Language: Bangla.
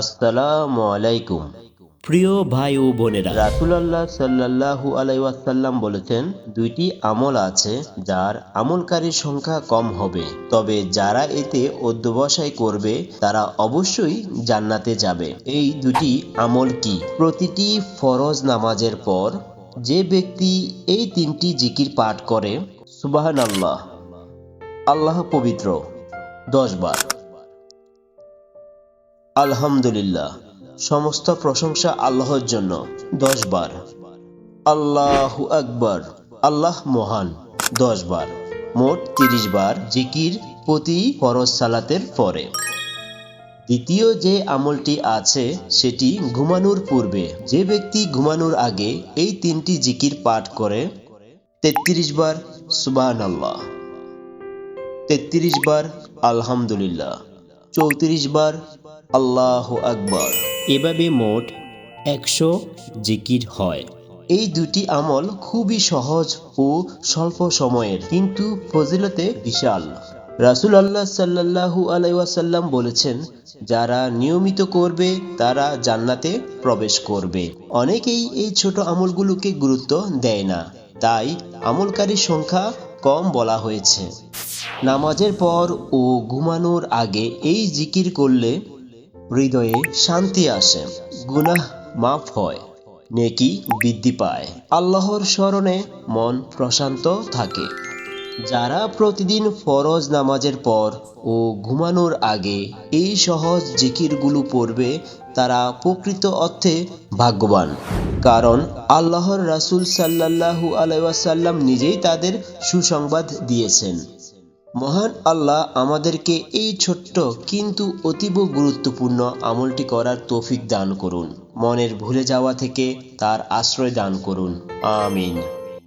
আসসালামু আলাইকুম। প্রিয় ভাই ও বোনেরা রাসুলাল্লাহ সাল্লাল্লাহু আলাইসাল্লাম বলেছেন দুইটি আমল আছে যার আমলকারীর সংখ্যা কম হবে তবে যারা এতে অধ্যবসায় করবে তারা অবশ্যই জান্নাতে যাবে। এই দুটি আমল কি? প্রতিটি ফরজ নামাজের পর যে ব্যক্তি এই তিনটি জিকির পাঠ করে সুবাহান আল্লাহ আল্লাহ পবিত্র দশ বার। আলহামদুলিল্লাহ। সমস্ত প্রশংসা আল্লাহর জন্য, দশ বার। আল্লাহ আকবার, আল্লাহ মহান, দশ বার। মোট তিরিশ বার জিকির প্রতি ফরজ সালাতের পরে। দ্বিতীয় যে আমলটি আছে, সেটি ঘুমানোর পূর্বে। যে ব্যক্তি ঘুমানোর আগে এই তিনটি জিকির পাঠ করে, তেত্রিশ বার সুবাহ আল্লাহ তেত্রিশ বার আলহামদুলিল্লাহ। চৌত্রিশ বার আল্লাহ আকবার। এভাবে মোট একশো জিকির হয়। এই দুটি আমল খুবই সহজ ও স্বল্প সময়ের কিন্তু ফজিলতে বিশাল। রাসুল আল্লাহ সাল্লাহু আলাইসাল্লাম বলেছেন যারা নিয়মিত করবে তারা জান্নাতে প্রবেশ করবে। অনেকেই এই ছোট আমলগুলোকে গুরুত্ব দেয় না তাই আমলকারীর সংখ্যা কম বলা হয়েছে। নামাজের পর ও ঘুমানোর আগে এই জিকির করলে হৃদয়ে শান্তি আসে। গুনাহ মাফ হয়, নেকি বৃদ্ধি পায়। আল্লাহর স্মরণে মন প্রশান্ত থাকে। যারা প্রতিদিন ফরজ নামাজের পর ও ঘুমানোর আগে এই সহজ জিকিরগুলো পড়বে, তারা প্রকৃত অর্থে ভাগ্যবান। কারণ আল্লাহর রাসূল সাল্লাল্লাহু আলাইসাল্লাম নিজেই তাদের সুসংবাদ দিয়েছেন। মহান আল্লাহ আমাদেরকে এই ছোট্ট কিন্তু অতীব গুরুত্বপূর্ণ আমলটি করার তৌফিক দান করুন। মনের ভুলে যাওয়া থেকে তার আশ্রয় দান করুন। আমিন।